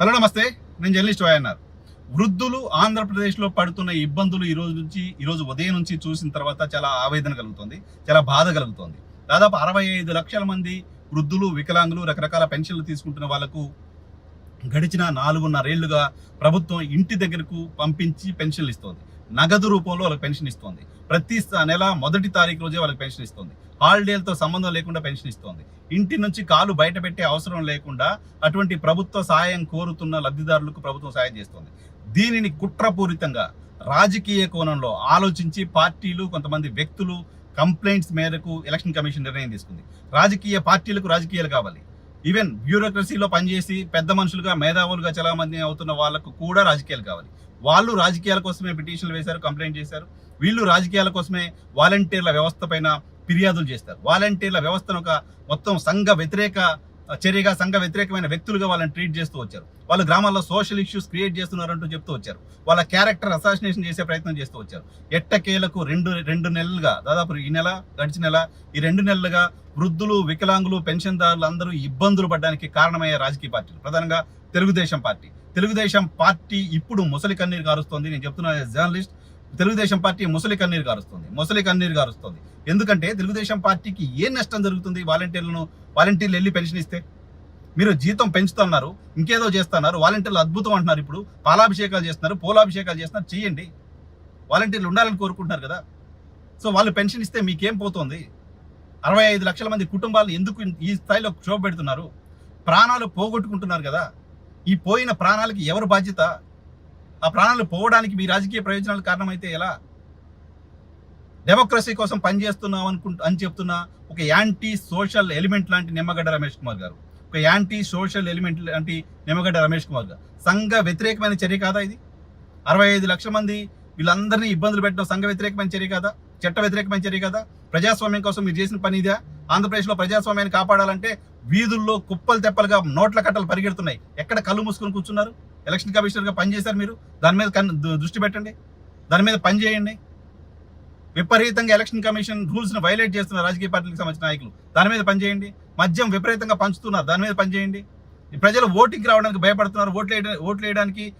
Hello నమస్తే. నేను journalist అన్నారు వృద్ధులు ఆంధ్రప్రదేశ్లో పడుతున్న ఇబ్బందులు ఈరోజు నుంచి ఈరోజు ఉదయం నుంచి చూసిన తర్వాత చాలా ఆవేదన కలుగుతుంది చాలా బాధ కలుగుతుంది. దాదాపు అరవై ఐదు లక్షల మంది వృద్ధులు వికలాంగులు రకరకాల పెన్షన్లు తీసుకుంటున్న వాళ్ళకు గడిచిన నాలుగున్నరేళ్ళుగా ప్రభుత్వం ఇంటి దగ్గరకు పంపించి పెన్షన్లు ఇస్తోంది. నగదు రూపంలో వాళ్ళకి పెన్షన్ ఇస్తోంది. ప్రతి నెల మొదటి తారీఖు రోజే వాళ్ళకి పెన్షన్ ఇస్తుంది. హాలిడేలతో సంబంధం లేకుండా పెన్షన్ ఇస్తోంది. ఇంటి నుంచి కాలు బయట పెట్టే అవసరం లేకుండా అటువంటి ప్రభుత్వ సాయం కోరుతున్న లబ్ధిదారులకు ప్రభుత్వం సాయం చేస్తోంది. దీనిని కుట్రపూరితంగా రాజకీయ కోణంలో ఆలోచించి పార్టీలు కొంతమంది వ్యక్తులు కంప్లైంట్స్ మేరకు ఎలక్షన్ కమిషన్ నిర్ణయం తీసుకుంది. రాజకీయ పార్టీలకు రాజకీయాలు కావాలి. ఈవెన్ బ్యూరోక్రసీలో పనిచేసి పెద్ద మనుషులుగా మేధావులుగా చాలా అవుతున్న వాళ్ళకు కూడా రాజకీయాలు కావాలి. వాళ్ళు రాజకీయాల కోసమే పిటిషన్లు వేశారు కంప్లైంట్ చేశారు. వీళ్ళు రాజకీయాల కోసమే వాలంటీర్ల వ్యవస్థ పైన ఫిర్యాదులు చేస్తారు. వాలంటీర్ల వ్యవస్థను ఒక మొత్తం సంఘ వ్యతిరేక చర్యగా సంఘ వ్యతిరేకమైన వ్యక్తులుగా వాళ్ళని ట్రీట్ చేస్తూ వచ్చారు. వాళ్ళు గ్రామాల్లో సోషల్ ఇష్యూస్ క్రియేట్ చేస్తున్నారంటూ చెప్తూ వచ్చారు. వాళ్ళ క్యారెక్టర్ అసాసినేషన్ చేసే ప్రయత్నం చేస్తూ వచ్చారు. ఎట్టకేలకు రెండు రెండు నెలలుగా దాదాపు ఈ నెల గడిచిన నెల ఈ రెండు నెలలుగా వృద్ధులు వికలాంగులు పెన్షన్దారులు అందరూ ఇబ్బందులు పడడానికి కారణమయ్యే రాజకీయ పార్టీలు. ప్రధానంగా తెలుగుదేశం పార్టీ. తెలుగుదేశం పార్టీ ఇప్పుడు ముసలి కన్నీరు కారుస్తోంది నేను చెప్తున్నా జర్నలిస్ట్ తెలుగుదేశం పార్టీ ముసలి కన్నీరు కారుస్తుంది ముసలి కన్నీరు కారుస్తుంది ఎందుకంటే తెలుగుదేశం పార్టీకి ఏ నష్టం జరుగుతుంది? వాలంటీర్లను వాలంటీర్లు వెళ్ళి పెన్షన్ ఇస్తే? మీరు జీతం పెంచుతున్నారు ఇంకేదో చేస్తున్నారు వాలంటీర్లు అద్భుతం అంటున్నారు ఇప్పుడు. పాలాభిషేకాలు చేస్తున్నారు పూలాభిషేకాలు చేస్తున్నారు. చేయండి వాలంటీర్లు ఉండాలని కోరుకుంటున్నారు కదా. సో వాళ్ళు పెన్షన్ ఇస్తే మీకేం పోతుంది? అరవై ఐదు లక్షల మంది కుటుంబాలు ఎందుకు ఈ స్థాయిలో క్షోభ పెడుతున్నారు? ప్రాణాలు పోగొట్టుకుంటున్నారు కదా. ఈ పోయిన ప్రాణాలకి ఎవరు బాధ్యత? ఆ ప్రాణాలు పోవడానికి మీ రాజకీయ ప్రయోజనాలు కారణమైతే ఎలా? డెమోక్రసీ కోసం పనిచేస్తున్నాం అనుకుంటూ అని చెప్తున్న ఒక యాంటీ సోషల్ ఎలిమెంట్ లాంటి నిమ్మగడ్డ రమేష్ కుమార్ గారు. ఒక యాంటీ సోషల్ ఎలిమెంట్ లాంటి నిమ్మగడ్డ రమేష్ కుమార్ గారు. సంఘ వ్యతిరేకమైన చర్య కాదా ఇది? అరవై ఐదు లక్షల మంది వీళ్ళందరినీ ఇబ్బందులు పెట్టడం సంఘ వ్యతిరేకమైన చర్య కాదా? చట్ట వ్యతిరేకమైన చర్య కదా? ప్రజాస్వామ్యం కోసం మీరు చేసిన పని ఇదే. ఆంధ్రప్రదేశ్లో ప్రజాస్వామ్యాన్ని కాపాడాలంటే వీధుల్లో కుప్పలు తెప్పలుగా నోట్ల కట్టలు పరిగెడుతున్నాయి. ఎక్కడ కళ్ళు మూసుకొని కూర్చున్నారు? ఎలక్షన్ కమిషనర్గా పనిచేశారు మీరు? దాని మీద దృష్టి పెట్టండి. దాని మీద పని చేయండి. విపరీతంగా ఎలక్షన్ కమిషన్ రూల్స్ను వైలేట్ చేస్తున్న రాజకీయ పార్టీలకు సంబంధించిన నాయకులు దాని మీద పనిచేయండి మద్యం విపరీతంగా పంచుతున్నారు దాని మీద పనిచేయండి ప్రజలు ఓటింగ్కి రావడానికి భయపడుతున్నారు ఓట్లు వేయడానికి ఓట్లు వేయడానికి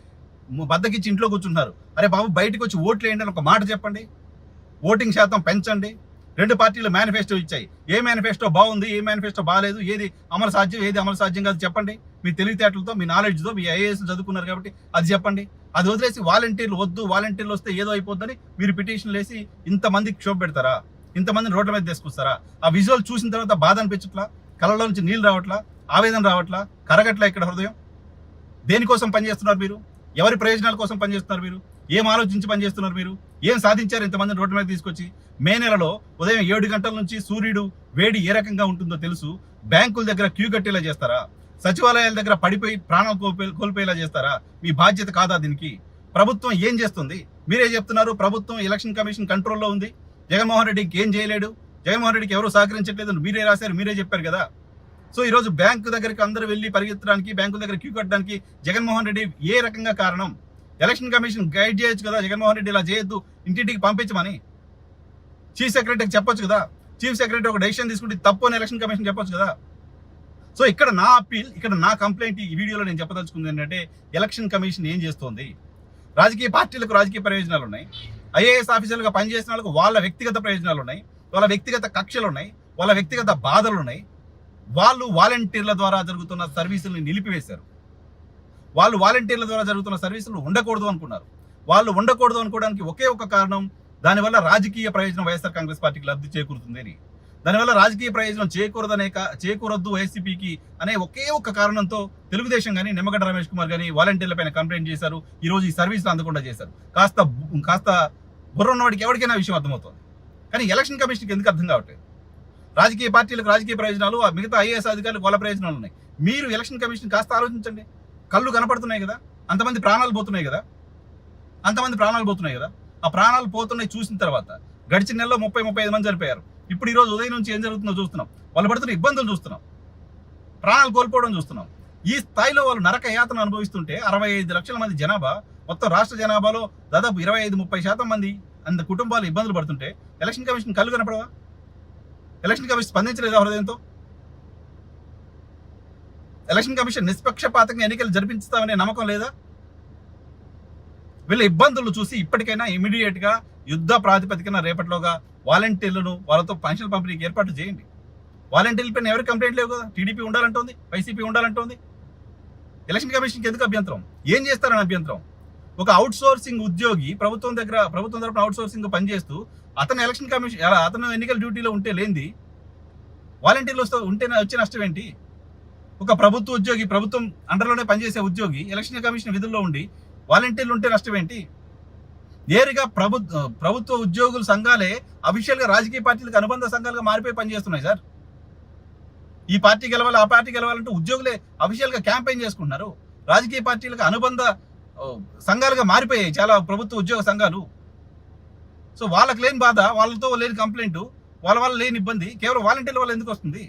బద్దకిచ్చి ఇంట్లో కూర్చుంటున్నారు. అరే బాబు బయటకు వచ్చి ఓట్లు వేయండి అని ఒక మాట చెప్పండి. ఓటింగ్ శాతం పెంచండి. రెండు పార్టీలు మేనిఫెస్టో ఇచ్చాయి. ఏ మేనిఫెస్టో బాగుంది ఏ మేనిఫెస్టో బాగాలేదు ఏది అమలు సాధ్యం ఏది అమలు సాధ్యం కాదు చెప్పండి. మీ తెలివితేటలతో మీ నాలెడ్జ్తో మీ ఐఏఎస్ చదువుకున్నారు కాబట్టి అది చెప్పండి. అది వదిలేసి వాలంటీర్లు వద్దు వాలంటీర్లు వస్తే ఏదో అయిపోద్దని మీరు పిటిషన్లు వేసి ఇంతమందికి క్షోభ పెడతారా? ఇంతమందిని రోడ్ల మీద తీసుకొస్తారా? ఆ విజువల్ చూసిన తర్వాత బాధ అనిపించట్లా? కళ్ళలో నుంచి నీళ్ళు రావట్లా? ఆవేదన రావట్లా? కరగట్లా ఇక్కడ హృదయం? దేనికోసం పనిచేస్తున్నారు మీరు? ఎవరి ప్రయోజనాల కోసం పనిచేస్తున్నారు మీరు? ఏం ఆలోచించి పనిచేస్తున్నారు మీరు? ఏం సాధించారు ఇంతమందిని రోడ్డు మీద తీసుకొచ్చి? మే నెలలో ఉదయం ఏడు గంటల నుంచి సూర్యుడు వేడి ఏ రకంగా ఉంటుందో తెలుసు. బ్యాంకుల దగ్గర క్యూ కట్టేలా చేస్తారా? సచివాలయాల దగ్గర పడిపోయి ప్రాణాలు కోల్పోయేలా చేస్తారా? మీ బాధ్యత కాదా దీనికి? ప్రభుత్వం ఏం చేస్తుంది? మీరే చెప్తున్నారు ప్రభుత్వం ఎలక్షన్ కమిషన్ కంట్రోల్లో ఉంది. జగన్మోహన్ రెడ్డికి ఏం చేయలేడు. జగన్మోహన్ రెడ్డికి ఎవరు సహకరించట్లేదు మీరే రాశారు మీరే చెప్పారు కదా. సో ఈరోజు బ్యాంకు దగ్గరికి అందరూ వెళ్ళి పరిగెత్తడానికి బ్యాంకు దగ్గర క్యూ కట్టడానికి జగన్మోహన్ రెడ్డి ఏ రకంగా కారణం? ఎలక్షన్ కమిషన్ గైడ్ చేయొచ్చు కదా జగన్మోహన్ రెడ్డి ఇలా చేయొద్దు ఇంటింటికి పంపించమని. చీఫ్ సెక్రటరీకి చెప్పొచ్చు కదా చీఫ్ సెక్రటరీ ఒక డెసిషన్ తీసుకుంటే తప్పు అని ఎలక్షన్ కమిషన్ చెప్పొచ్చు కదా. సో ఇక్కడ నా అప్పీల్ ఇక్కడ నా కంప్లైంట్ ఈ వీడియోలో నేను చెప్పదలుచుకుంది ఏంటంటే ఎలక్షన్ కమిషన్ ఏం చేస్తోంది? రాజకీయ పార్టీలకు రాజకీయ ప్రయోజనాలు ఉన్నాయి. ఐఏఎస్ ఆఫీసర్లుగా పనిచేసిన వాళ్ళకు వాళ్ళ వ్యక్తిగత ప్రయోజనాలు ఉన్నాయి. వాళ్ళ వ్యక్తిగత కక్షలు ఉన్నాయి. వాళ్ళ వ్యక్తిగత బాధలు ఉన్నాయి. వాళ్ళు వాలంటీర్ల ద్వారా జరుగుతున్న సర్వీసుల్ని నిలిపివేశారు. వాళ్ళు వాలంటీర్ల ద్వారా జరుగుతున్న సర్వీసులు ఉండకూడదు అనుకున్నారు. వాళ్ళు ఉండకూడదు అనుకోవడానికి ఒకే ఒక కారణం దానివల్ల రాజకీయ ప్రయోజనం వైఎస్ఆర్ కాంగ్రెస్ పార్టీకి లబ్ధి చేకూరుతుంది అని దానివల్ల రాజకీయ ప్రయోజనం చేకూరదనే చేకూరద్దు చేకూరొద్దు వైసీపీకి అనే ఒకే ఒక్క కారణంతో తెలుగుదేశం కానీ నిమ్మగడ్డ రమేష్ కుమార్ కానీ వాలంటీర్ల పైన కంప్లైంట్ చేశారు. ఈరోజు ఈ సర్వీసులు అందకుండా చేశారు. కాస్త కాస్త బుర్ర ఉన్నవాడికి ఎవరికైనా విషయం అర్థమవుతుంది. కానీ ఎలక్షన్ కమిషన్కి ఎందుకు అర్థం కావట్లేదు? రాజకీయ పార్టీలకు రాజకీయ ప్రయోజనాలు మిగతా ఐఏఎస్ అధికారులకు వాళ్ళ ప్రయోజనాలు ఉన్నాయి. మీరు ఎలక్షన్ కమిషన్ కాస్త ఆలోచించండి. కళ్ళు కనపడుతున్నాయి కదా? అంతమంది ప్రాణాలు పోతున్నాయి కదా? అంతమంది ప్రాణాలు పోతున్నాయి కదా? ఆ ప్రాణాలు పోతున్నాయి చూసిన తర్వాత గడిచిన నెలలో ముప్పై ముప్పై ఐదు మంది చనిపోయారు. ఇప్పుడు ఈ రోజు ఉదయం నుంచి ఏం జరుగుతుందో చూస్తున్నాం. వాళ్ళు పడుతున్న ఇబ్బందులు చూస్తున్నాం. ప్రాణాలు కోల్పోవడం చూస్తున్నాం. ఈ స్థాయిలో వాళ్ళు నరక యాతన అనుభవిస్తుంటే అరవై ఐదు లక్షల మంది జనాభా మొత్తం రాష్ట్ర జనాభాలో దాదాపు ఇరవై ఐదు ముప్పై శాతం మంది అంత కుటుంబాలు ఇబ్బందులు పడుతుంటే ఎలక్షన్ కమిషన్ కళ్ళు కనపడవా? ఎలక్షన్ కమిషన్ స్పందించలేదా హృదయంతో? ఎలక్షన్ కమిషన్ నిష్పక్షపాతంగా ఎన్నికలు జరిపించుతామనే నమ్మకం లేదా? వీళ్ళ ఇబ్బందులు చూసి ఇప్పటికైనా ఇమీడియట్గా యుద్ధ ప్రాతిపదికన రేపటిలోగా వాలంటీర్లను వాళ్ళతో పెన్షన్ పంపిణీకి ఏర్పాటు చేయండి. వాలంటీర్ల పైన ఎవరి కంప్లైంట్ లేవు కదా? టీడీపీ ఉండాలంటుంది వైసీపీ ఉండాలంటుంది. ఎలక్షన్ కమిషన్కి ఎందుకు అభ్యంతరం? ఏం చేస్తారని అభ్యంతరం? ఒక అవుట్ సోర్సింగ్ ఉద్యోగి ప్రభుత్వం దగ్గర ప్రభుత్వం తరపున అవుట్ సోర్సింగ్ పనిచేస్తూ అతను ఎలక్షన్ కమిషన్ అతను ఎన్నికల డ్యూటీలో ఉంటే లేనిది వాలంటీర్లు వస్తే ఉంటే వచ్చే నష్టం ఏంటి? ఒక ప్రభుత్వ ఉద్యోగి ప్రభుత్వం అండర్లోనే పనిచేసే ఉద్యోగి ఎలక్షన్ కమిషన్ విధుల్లో ఉండి వాలంటీర్లు ఉంటే నష్టం ఏంటి? నేరుగా ప్రభుత్వ ప్రభుత్వ ఉద్యోగుల సంఘాలే అఫీషియల్గా రాజకీయ పార్టీలకు అనుబంధ సంఘాలుగా మారిపోయి పనిచేస్తున్నాయి సార్. ఈ పార్టీ గెలవాలి ఆ పార్టీ గెలవాలంటే ఉద్యోగులే అఫీషియల్గా క్యాంపెయిన్ చేసుకుంటున్నారు. రాజకీయ పార్టీలకు అనుబంధ సంఘాలుగా మారిపోయాయి చాలా ప్రభుత్వ ఉద్యోగ సంఘాలు. సో వాళ్ళకి లేని బాధ వాళ్ళతో లేని కంప్లైంట్ వాళ్ళ వల్ల లేని ఇబ్బంది కేవలం వాలంటీర్ల వల్ల ఎందుకు వస్తుంది?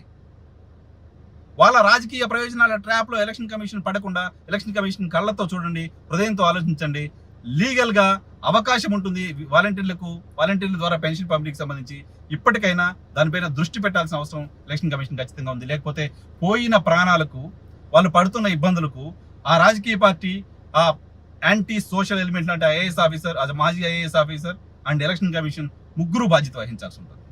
వాళ్ళ రాజకీయ ప్రయోజనాల ట్రాప్లో ఎలక్షన్ కమిషన్ పడకుండా ఎలక్షన్ కమిషన్ కళ్ళతో చూడండి హృదయంతో ఆలోచించండి. లీగల్గా అవకాశం ఉంటుంది వాలంటీర్లకు వాలంటీర్ల ద్వారా పెన్షన్ పంపిణీకి సంబంధించి. ఇప్పటికైనా దానిపైన దృష్టి పెట్టాల్సిన అవసరం ఎలక్షన్ కమిషన్ ఖచ్చితంగా ఉంది. లేకపోతే పోయిన ప్రాణాలకు వాళ్ళు పడుతున్న ఇబ్బందులకు ఆ రాజకీయ పార్టీ ఆ యాంటీ సోషల్ ఎలిమెంట్ అంటే ఐఏఎస్ ఆఫీసర్ అది మాజీ IAS officer and election commission ముగ్గురు బాధ్యత వహించాల్సి ఉంటుంది.